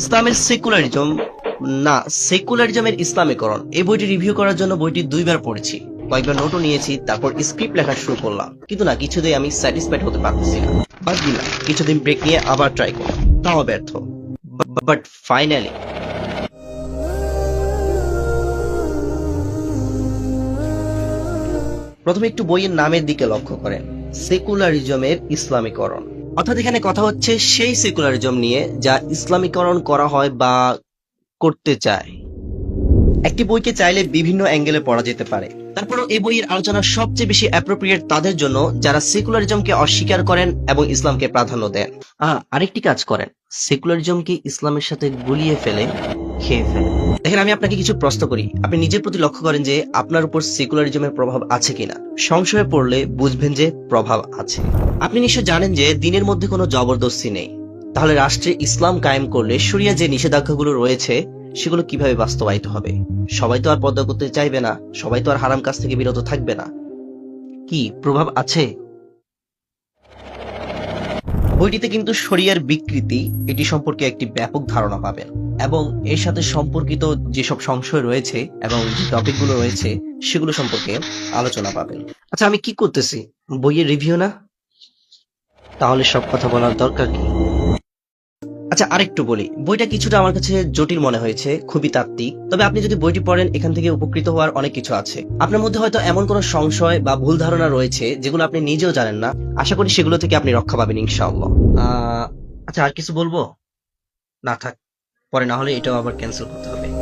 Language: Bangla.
ইসলামের সেকুলারিজম না সেকুলারিজমের ইসলামীকরণ। এই বইটি রিভিউ করার জন্য বইটি দুইবার পড়েছি। কয়েকবার নোটও নিয়েছি, তারপর স্ক্রিপ্ট লেখা শুরু করলাম। কিন্তু না, কিছুতেই আমি স্যাটিসফাইড হতে পারতেছি না। বাদ দিলাম, কিছুদিন ব্রেক নিয়ে আবার ট্রাই করলাম। তাও ব্যর্থ। বাট ফাইনালি প্রথমে একটু বইয়ের নামের দিকে লক্ষ্য করেন। সেকুলারিজমের ইসলামীকরণ। অর্থাৎ এখানে কথা হচ্ছে সেই সেকুলারিজম নিয়ে যা ইসলামীকরণ করা হয় বা করতে চায়। একটি বইকে চাইলে বিভিন্ন অ্যাঙ্গেলে পড়া যেতে পারে। তারপরও এই বইয়ের আলোচনা সবচেয়ে বেশি অ্যাপ্রোপ্রিয়েট তাদের জন্য যারা সেকুলারিজমকে অস্বীকার করেন এবং ইসলামকে প্রাধান্য দেন। আরেকটি কাজ করেন। সেকুলারিজমকে ইসলামের সাথে গুলিয়ে ফেলে খেয়ে ফেলে। দেখেন, আমি আপনাকে কিছু প্রশ্ন করি। আপনি নিজের প্রতি লক্ষ্য করেন যে আপনার উপর সেকুলারিজমের প্রভাব আছে কিনা। সংশয়ে পড়লে বুঝবেন যে প্রভাব আছে। আপনি নিশ্চয় জানেন যে দিনের মধ্যে কোনো জবরদস্তি নেই। তাহলে রাষ্ট্রে ইসলাম কায়েম করলে শরিয়া যে নিষেধাজ্ঞাগুলো রয়েছে, সেগুলো কীভাবে বাস্তবায়িত হবে? সবাই তো আর পদ্মা করতে চাইবে না। সবাই তো আর হারাম কাজ থেকে বিরত থাকবে না। কি, প্রভাব আছে? বইটিতে কিন্তু শরিয়ার বিকৃতি এটি সম্পর্কে একটি ব্যাপক ধারণা পাবেন এবং এর সাথে সম্পর্কিত যেসব সংশয় রয়েছে এবং যে টপিকগুলো রয়েছে সেগুলো সম্পর্কে আলোচনা পাবেন। আচ্ছা আমি কি করতেছি? বইয়ের রিভিউ না? তাহলে সব কথা বলার দরকার কি? আচ্ছা আরেকটু বলি। বইটা কিছুটা আমার কাছে জটিল মনে হয়েছে, খুবই তাত্ত্বিক। তবে আপনি যদি বইটি পড়েন, এখান থেকে উপকৃত হওয়ার অনেক কিছু আছে। আপনার মধ্যে হয়তো এমন কোনো সংশয় বা ভুল ধারণা রয়েছে, যেগুলো আপনি নিজেও জানেন না। আশা করি সেগুলো থেকে আপনি রক্ষা পাবেন, ইনশাআল্লাহ। আচ্ছা আর কিছু বলব? না থাক, পরে না হলে এটাও আবার ক্যান্সেল করতে হবে।